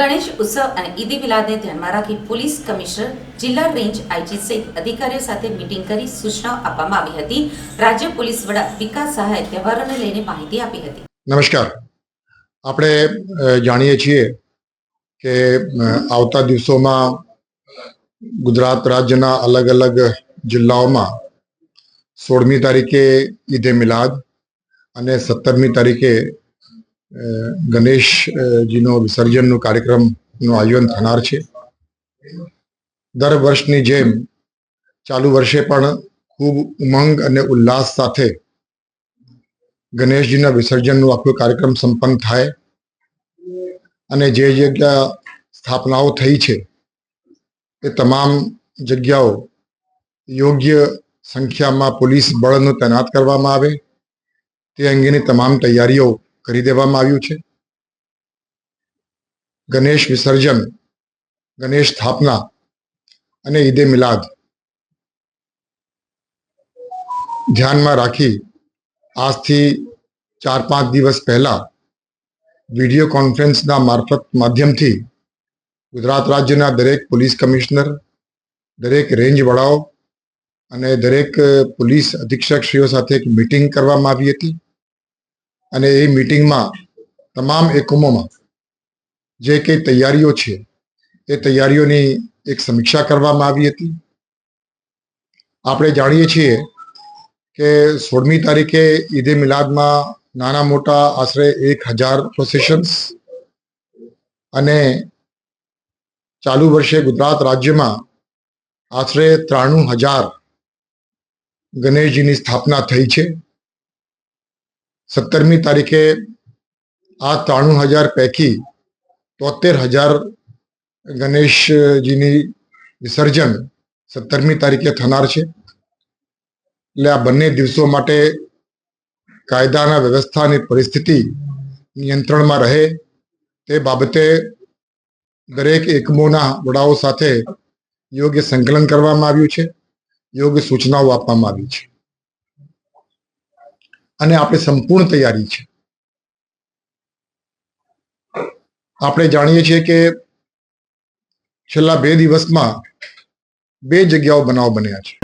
ગણેશ ઉત્સવ અને ઈદી મિલાદને ધ્યાનમાં રાખી પોલીસ કમિશનર જિલ્લા રેન્જ આઈજી સહિત અધિકારીઓ સાથે મીટિંગ કરી સૂચનાઓ આપવામાં આવી હતી. રાજ્ય પોલીસ વડા વિકાસ સહાય તહેવારોને લઈને માહિતી આપી હતી. નમસ્કાર. આપણે જાણીએ છીએ કે આવતા દિવસોમાં ગુજરાત રાજ્યના અલગ અલગ જિલ્લાઓમાં સોળમી તારીખે ઈદે મિલાદ અને સત્તરમી તારીખે ગણેશજીનો વિસર્જનનું કાર્યક્રમનું આયોજન થનાર છે. દર વર્ષની જેમ ચાલુ વર્ષે પણ ખૂબ ઉમંગ અને ઉલ્લાસ સાથે ગણેશજીના વિસર્જનનું આખો કાર્યક્રમ સંપન્ન થાય અને જે જગ્યા સ્થાપનાઓ થઈ છે એ તમામ જગ્યાઓ યોગ્ય સંખ્યામાં પોલીસ બળનું તૈનાત કરવામાં આવે. તે અંગેની તમામ તૈયારીઓ કરી દેવામાં આવ્યું છે. ગણેશ વિસર્જન, ગણેશ સ્થાપના અને ઈદે મિલાદ. ધ્યાનમાં રાખી આજથી ચાર પાંચ દિવસ પહેલા વીડિયો કોન્ફરન્સના મારફત માધ્યમથી ગુજરાત રાજ્યના દરેક પોલીસ કમિશનર, દરેક રેન્જ વડાઓ અને દરેક પોલીસ અધિક્ષકશ્રીઓ સાથે એક મિટિંગ કરવામાં આવી હતી. અને એ મિટિંગમાં તમામ એકમોમાં જે કંઈ તૈયારીઓ છે, એ તૈયારીઓની એક સમીક્ષા કરવામાં આવી હતી. આપણે જાણીએ છીએ કે સોળમી તારીખે ઈદે મિલાદમાં નાના મોટા આશરે એક હજાર પ્રોસેશન્સ અને ચાલુ વર્ષે ગુજરાત રાજ્યમાં આશરે ત્રાણું હજાર ગણેશજીની સ્થાપના થઈ છે. સત્તરમી તારીખે આ ત્રાણું હજાર પૈકી તોતેર હજાર ગણેશજીની વિસર્જન સત્તરમી તારીખે થનાર છે. એટલે આ બંને દિવસો માટે કાયદાના વ્યવસ્થાની પરિસ્થિતિ નિયંત્રણમાં રહે. તે બાબતે દરેક એકમોના વડાઓ સાથે યોગ્ય સંકલન કરવામાં આવ્યું છે. યોગ્ય સૂચનાઓ આપવામાં આવી છે. અને આપણે સંપૂર્ણ તૈયારી છે. આપણે જાણીએ છીએ કે છેલ્લા બે દિવસમાં બે જગ્યાઓ બનાવ બન્યા છે.